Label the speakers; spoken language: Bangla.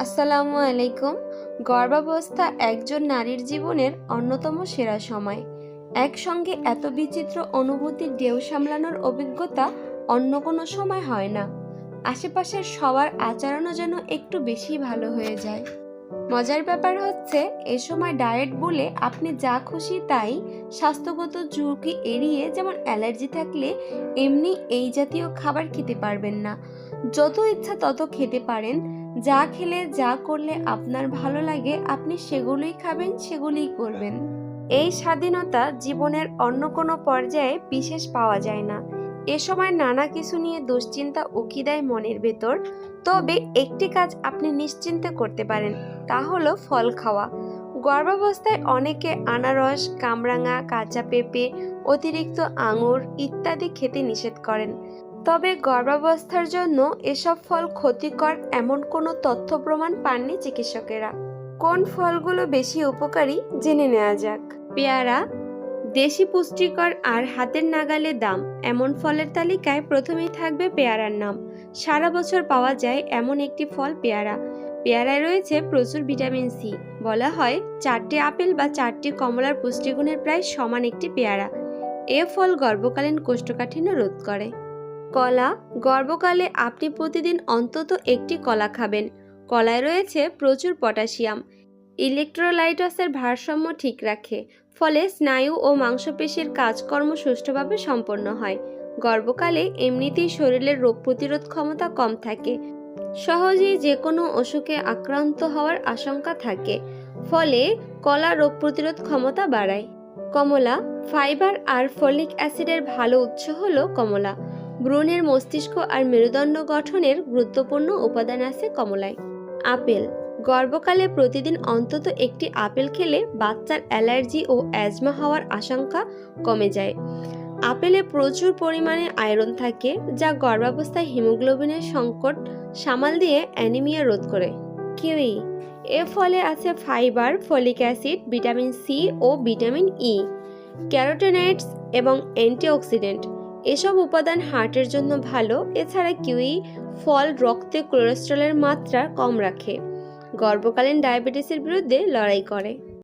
Speaker 1: আসসালামু আলাইকুম। গর্ভাবস্থা একজন নারীর জীবনের অন্যতম সেরা সময়। একসঙ্গে এত বিচিত্র অনুভূতির ঢেউ সামলানোর অভিজ্ঞতা অন্য কোনো সময় হয় না। আশেপাশের সবার আচরণও যেন একটু বেশি ভালো হয়ে যায়। মজার ব্যাপার হচ্ছে, এ সময় ডায়েট বলে আপনি যা খুশি তাই স্বাস্থ্যগত ঝুঁকি এড়িয়ে যেমন অ্যালার্জি থাকলে, এমনি এই জাতীয় খাবার খেতে পারবেন না। যত ইচ্ছা তত খেতে পারেন। যা খেলে যা করলে আপনার ভালো লাগে, আপনি সেগুলোই খাবেন, সেগুলোই করবেন। এই স্বাধীনতা জীবনের অন্য কোনো পর্যায়ে বিশেষ পাওয়া যায় না। এ সময় নানা কিছু নিয়ে দুশ্চিন্তা উকি দেয় মনের ভেতর তবে একটি কাজ আপনি নিশ্চিন্তে করতে পারেন, তা হলো ফল খাওয়া। গর্ভাবস্থায় অনেকে আনারস, কামরাঙা, কাঁচা পেঁপে, অতিরিক্ত আঙুর ইত্যাদি খেতে নিষেধ করেন। তবে গর্ভাবস্থার জন্য এসব ফল ক্ষতিকর এমন কোনো তথ্য প্রমাণ পাননি চিকিৎসকেরা। কোন ফলগুলো বেশি উপকারী জেনে নেওয়া যাক। পেয়ারা, দেশি পুষ্টিকর আর হাতের নাগালে দাম এমন ফলের তালিকায় প্রথমেই থাকবে পেয়ারার নাম। সারা বছর পাওয়া যায় এমন একটি ফল পেয়ারা। পেয়ারায় রয়েছে প্রচুর ভিটামিন সি। বলা হয় চারটি আপেল বা চারটি কমলার পুষ্টিগুণের প্রায় সমান একটি পেয়ারা। এ ফল গর্ভকালীন কোষ্ঠকাঠিন্য রোধ করে। কলা, গর্ভকালে আপনি প্রতিদিন অন্তত একটি কলা খাবেন। কলায় রয়েছে প্রচুর পটাশিয়াম। ইলেকট্রোলাইটসের ভারসাম্য ঠিক রাখে। ফলে স্নায়ু ও মাংসপেশির কাজকর্ম সুষ্ঠুভাবে সম্পন্ন হয়। গর্ভকালে এমনিতেই শরীরের রোগ প্রতিরোধ ক্ষমতা কম থাকে। সহজেই যে কোনো অসুখে আক্রান্ত হওয়ার আশঙ্কা থাকে, ফলে কলা রোগ প্রতিরোধ ক্ষমতা বাড়ায়। কমলা, ফাইবার আর ফলিক অ্যাসিডের ভালো উৎস হল কমলা। ভ্রূণের মস্তিষ্ক আর মেরুদণ্ড গঠনের গুরুত্বপূর্ণ উপাদান আছে কমলায়। আপেল, গর্ভকালে প্রতিদিন অন্তত একটি আপেল খেলে বাচ্চার অ্যালার্জি ও অ্যাজমা হওয়ার আশঙ্কা কমে যায়। আপেলে প্রচুর পরিমাণে আয়রন থাকে, যা গর্ভাবস্থায় হিমোগ্লোবিনের সংকট সামাল দিয়ে অ্যানিমিয়া রোধ করে। কিউই এর ফলে আছে fibre, folic acid, vitamin C ও ভিটামিন ই, ক্যারোটেনাইডস এবং অ্যান্টিঅক্সিডেন্ট। এসব উপাদান হার্টের জন্য ভালো, এছাড়া কিউই ফল রক্তে কোলেস্ট্রলের মাত্রা কম রাখে। গর্ভকালীন ডায়াবেটিসের বিরুদ্ধে লড়াই করে।